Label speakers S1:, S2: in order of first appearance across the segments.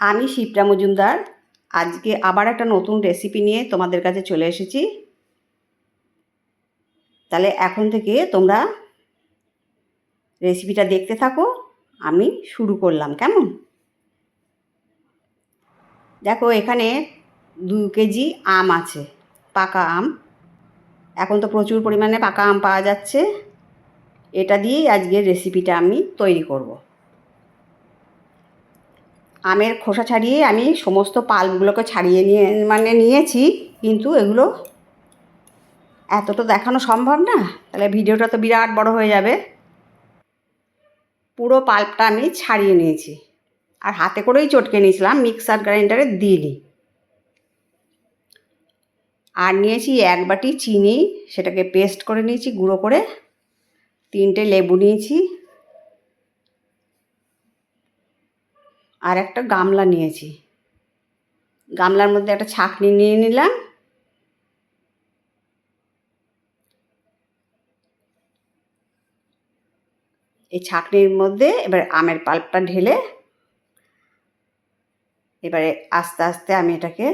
S1: আমি শিপ্রা মজুমদার। আজকে আবার একটা নতুন রেসিপি নিয়ে তোমাদের কাছে চলে এসেছি। তাহলে এখন থেকে তোমরা রেসিপিটা দেখতে থাকো, আমি শুরু করলাম, কেমন? দেখো, এখানে দু কেজি আম আছে, পাকা আম। এখন তো প্রচুর পরিমাণে পাকা আম পাওয়া যাচ্ছে। এটা দিয়েই আজকের রেসিপিটা আমি তৈরি করব। আমের খোসা ছাড়িয়ে আমি সমস্ত পাল্পগুলোকে ছাড়িয়ে নিয়ে মানে নিয়েছি, কিন্তু এগুলো এত তো দেখানো সম্ভব না। তাহলে ভিডিওটা তো বিরাট বড় হয়ে যাবে। পুরো পাল্পটা আমি ছাড়িয়ে নিয়েছি। আর হাতে করেই চটকে নিয়েছিলাম, মিক্সার গ্রাইন্ডারে দিইনি। আর নিয়েছি এক বাটি চিনি, সেটাকে পেস্ট করে নিয়েছি, গুঁড়ো করে। তিনটে লেবু নিয়েছি। আর একটা গামলা নিয়েছি। গামলার মধ্যে একটা ছাঁকনি নিয়ে নিলাম। এই ছাঁকনির মধ্যে এবার আমের পাল্পটা ঢেলে এবারে আস্তে আস্তে আমি এটাকে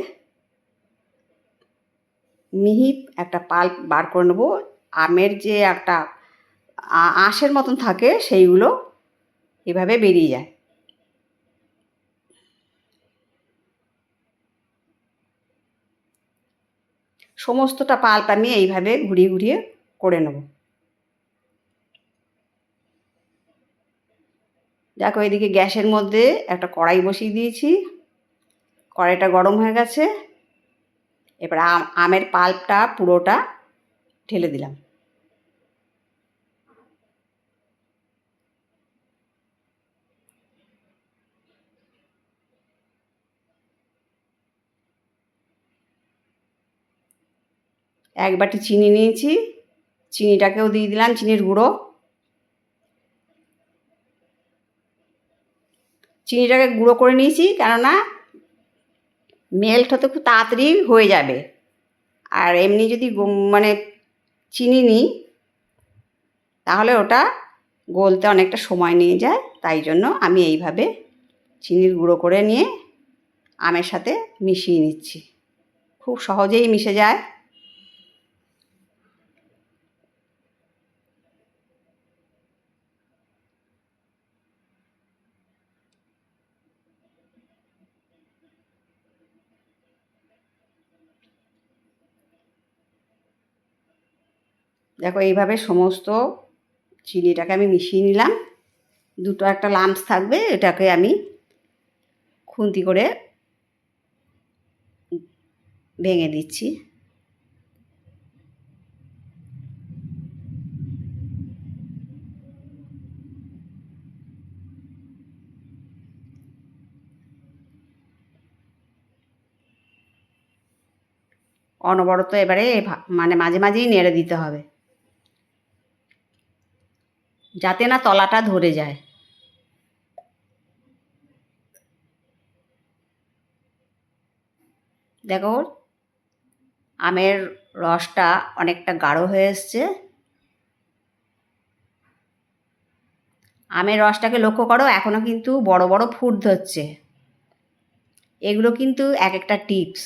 S1: মিহি একটা পাল্প বার করে নেব। আমের যে একটা আঁশের মতন থাকে সেইগুলো এভাবে বেরিয়ে যায়। সমস্তটা পাল্প আমি এইভাবে ঘুরিয়ে ঘুরিয়ে করে নেব। দেখো এদিকে গ্যাসের মধ্যে একটা কড়াই বসিয়ে দিয়েছি। কড়াইটা গরম হয়ে গেছে। এবার আমের পাল্পটা পুরোটা ঢেলে দিলাম। এক বাটি চিনি নিয়েছি, চিনিটাকেও দিয়ে দিলাম, চিনির গুঁড়ো। চিনিটাকে গুঁড়ো করে নিয়েছি, কেননা মেল্ট হতে খুব তাড়াতাড়ি হয়ে যাবে। আর এমনি যদি মানে চিনি নিই তাহলে ওটা গলতে অনেকটা সময় নিয়ে যায়, তাই জন্য আমি এইভাবে চিনির গুঁড়ো করে নিয়ে আমের সাথে মিশিয়ে নিচ্ছি। খুব সহজেই মিশে যায়। দেখো, এইভাবে সমস্ত চিনিটাকে আমি মিশিয়ে নিলাম। দুটো একটা লাম্পস থাকবে, এটাকে আমি খুন্তি করে ভেঙে দিচ্ছি। অনবরত এবারে মানে মাঝে মাঝেই নেড়ে দিতে হবে। যাতে না তলাটা ধরে যায়। দেখো, আমের রসটা অনেকটা গাঢ় হয়ে এসছে। আমের রসটাকে লক্ষ্য করো এখনও কিন্তু বড় বড় ফুট ধরছে। এগুলো কিন্তু এক একটা টিপস।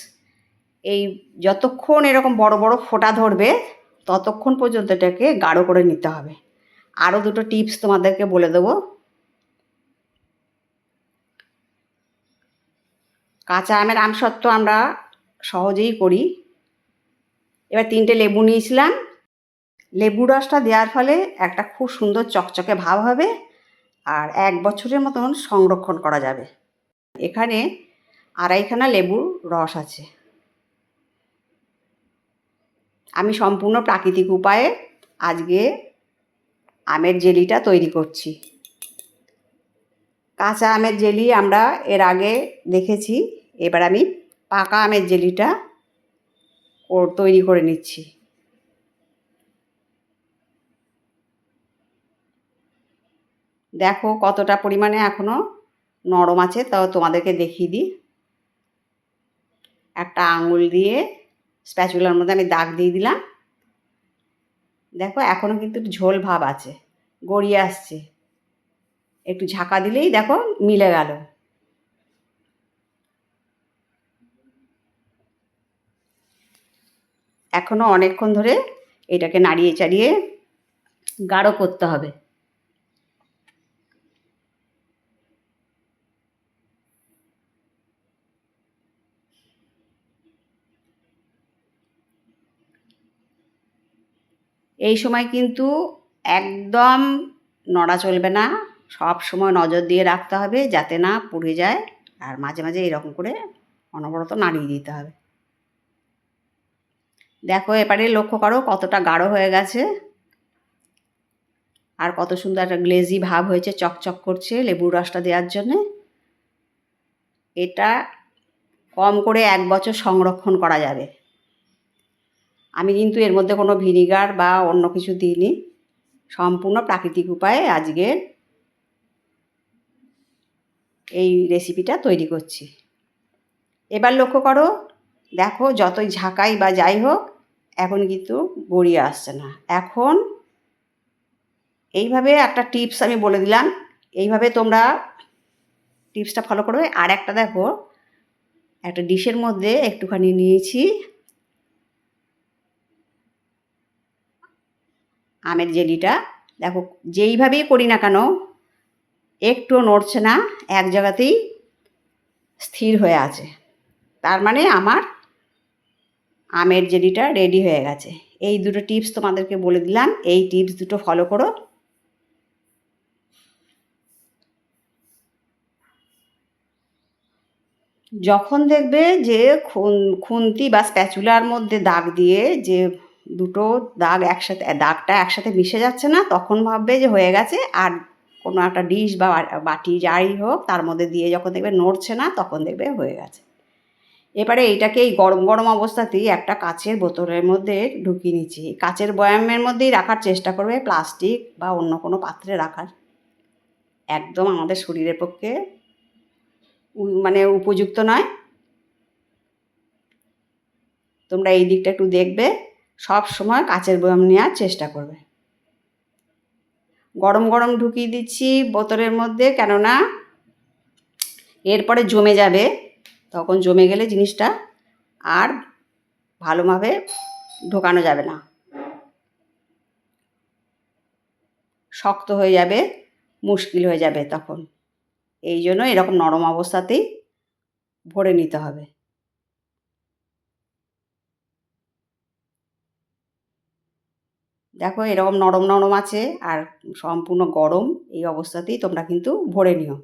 S1: এই যতক্ষণ এরকম বড় বড় ফোঁটা ধরবে, ততক্ষণ পর্যন্ত এটাকে গাঢ় করে নিতে হবে। আরও দুটো টিপস তোমাদেরকে বলে দেবো। কাঁচা আমের আমসত্ত্ব আমরা সহজেই করি। এবার তিনটে লেবু নিয়েছিলাম। লেবু রসটা দেওয়ার ফলে একটা খুব সুন্দর চকচকে ভাব হবে আর এক বছরের মতন সংরক্ষণ করা যাবে। এখানে আড়াইখানা লেবুর রস আছে। আমি সম্পূর্ণ প্রাকৃতিক উপায়ে আজকে আমের জেলিটা তৈরি করছি। কাঁচা আমের জেলি আমরা এর আগে দেখেছি, এবার আমি পাকা আমের জেলিটা ও তৈরি করে নিচ্ছি। দেখো কতটা পরিমাণে এখনও নরম আছে, তাও তোমাদেরকে দেখিয়ে দিই। একটা আঙুল দিয়ে স্প্যাচুলার মধ্যে আমি দাগ দিয়ে দিলাম। দেখো এখনও কিন্তু ঝোল ভাব আছে। গড়িয়ে আসছে। একটু ঝাঁকা দিলেই দেখো মিলে গেল। এখনও অনেকক্ষণ ধরে এটাকে নাড়িয়ে চাড়িয়ে গাঢ় করতে হবে। এই সময় কিন্তু একদম নড়া চলবে না। সব সময় নজর দিয়ে রাখতে হবে যাতে না পুড়ে যায়। আর মাঝে মাঝে এরকম করে অনবরত নাড়িয়ে দিতে হবে। দেখো এবারে লক্ষ্য করো কতটা গাঢ় হয়ে গেছে। আর কত সুন্দর একটা গ্লেজি ভাব হয়েছে চকচক করছে লেবুর রসটা দেওয়ার জন্যে। এটা কম করে এক বছর সংরক্ষণ করা যাবে। আমি কিন্তু এর মধ্যে কোনো ভিনিগার বা অন্য কিছু দিইনি। সম্পূর্ণ প্রাকৃতিক উপায়ে আজকের এই রেসিপিটা তৈরি করছি। এবার লক্ষ্য করো, দেখো যতই ঝাঁকাই বা যাই হোক, এখন কিন্তু গড়িয়ে আসছে না। এখন এইভাবে একটা টিপস আমি বলে দিলাম। এইভাবে তোমরা টিপসটা ফলো করবে। আর একটা দেখো, একটা ডিশের মধ্যে একটুখানি নিয়েছি। আমের জেলিটা। দেখো, যেইভাবেই করি না কেন একটুও নড়ছে না, এক জায়গাতেই স্থির হয়ে আছে। তার মানে আমার আমের জেলিটা রেডি হয়ে গেছে। এই দুটো টিপস তোমাদেরকে বলে দিলাম। এই টিপস দুটো ফলো করো। যখন দেখবে যে খুন, খুন্তি বা স্প্যাচুলার মধ্যে দাগ দিয়ে যে দুটো দাগ একসাথে দাগটা একসাথে মিশে যাচ্ছে না, তখন ভাববে যে হয়ে গেছে, আর কোনো একটা ডিশ বা বাটি যাই হোক, তার মধ্যে দিয়ে যখন দেখবে নড়ছে না, তখন দেখবে হয়ে গেছে। এবারে এইটাকে এই গরম গরম অবস্থাতেই একটা কাচের বোতলের মধ্যে ঢুকিয়ে নিচ্ছি। কাচের বয়ামের মধ্যেই রাখার চেষ্টা করবে, প্লাস্টিক বা অন্য কোনো পাত্রে রাখার। একদম আমাদের শরীরের পক্ষে মানে উপযুক্ত নয়। তোমরা এই দিকটা একটু দেখবে। সব সময় কাচের বয়াম নেওয়ার চেষ্টা করবে। গরম গরম ঢুকিয়ে দিচ্ছি বোতলের মধ্যে, কেননা এরপরে জমে যাবে, তখন জমে গেলে জিনিসটা আর ভালোভাবে ঢোকানো যাবে না। শক্ত হয়ে যাবে, মুশকিল হয়ে যাবে তখন। এই জন্য এরকম নরম অবস্থাতেই ভরে নিতে হবে। দেখো এরকম নরম নরম আছে আর সম্পূর্ণ গরম, এই অবস্থাতেই তোমরা কিন্তু ভরে নিও।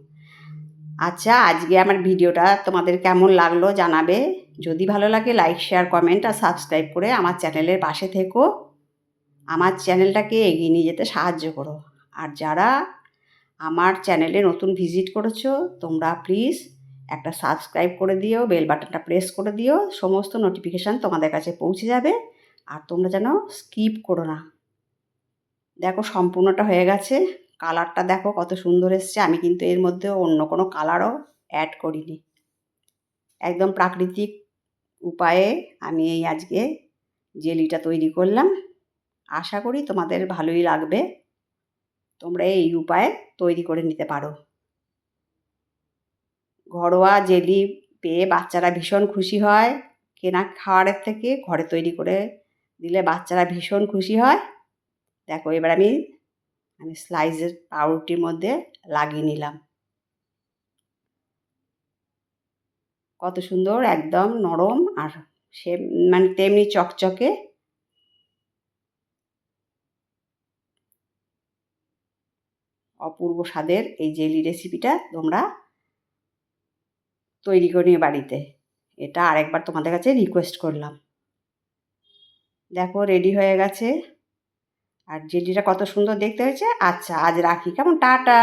S1: আচ্ছা আজকে আমার ভিডিওটা তোমাদের কেমন লাগল জানাবে। যদি ভালো লাগে লাইক শেয়ার কমেন্ট আর সাবস্ক্রাইব করে আমার চ্যানেলের পাশে থেকো। আমার চ্যানেলটাকে এগিয়ে নিয়ে যেতে সাহায্য করো। আর যারা আমার চ্যানেলে নতুন ভিজিট করেছ, তোমরা প্লিজ একটা সাবস্ক্রাইব করে দিও বেল বাটনটা প্রেস করে দিও, সমস্ত নোটিফিকেশান তোমাদের কাছে পৌঁছে যাবে। আর তোমরা যেন স্কিপ করো না। দেখো সম্পূর্ণটা হয়ে গেছে। কালারটা দেখো কত সুন্দর এসছে। আমি কিন্তু এর মধ্যে অন্য কোনো কালারও অ্যাড করিনি। একদম প্রাকৃতিক উপায়ে আমি এই আজকে জেলিটা তৈরি করলাম। আশা করি তোমাদের ভালোই লাগবে। তোমরা এই উপায়ে তৈরি করে নিতে পারো। ঘরোয়া জেলি পেয়ে বাচ্চারা ভীষণ খুশি হয়। কেনা খাওয়ারের থেকে ঘরে তৈরি করে দিলে বাচ্চারা ভীষণ খুশি হয়। দেখো, এবার আমি আমি স্লাইসের পাউরুটির মধ্যে লাগিয়ে নিলাম। কত সুন্দর, একদম নরম আর সে মানে তেমনি চকচকে। অপূর্ব স্বাদের এই জেলি রেসিপিটা তোমরা তৈরি করে নিয়ে বাড়িতে। এটা আরেকবার তোমাদের কাছে রিকোয়েস্ট করলাম। দেখো রেডি হয়ে গেছে। আর জেলিটা কত সুন্দর দেখতে হয়েছে। আচ্ছা আজ রাখি। কেমন? টাটা।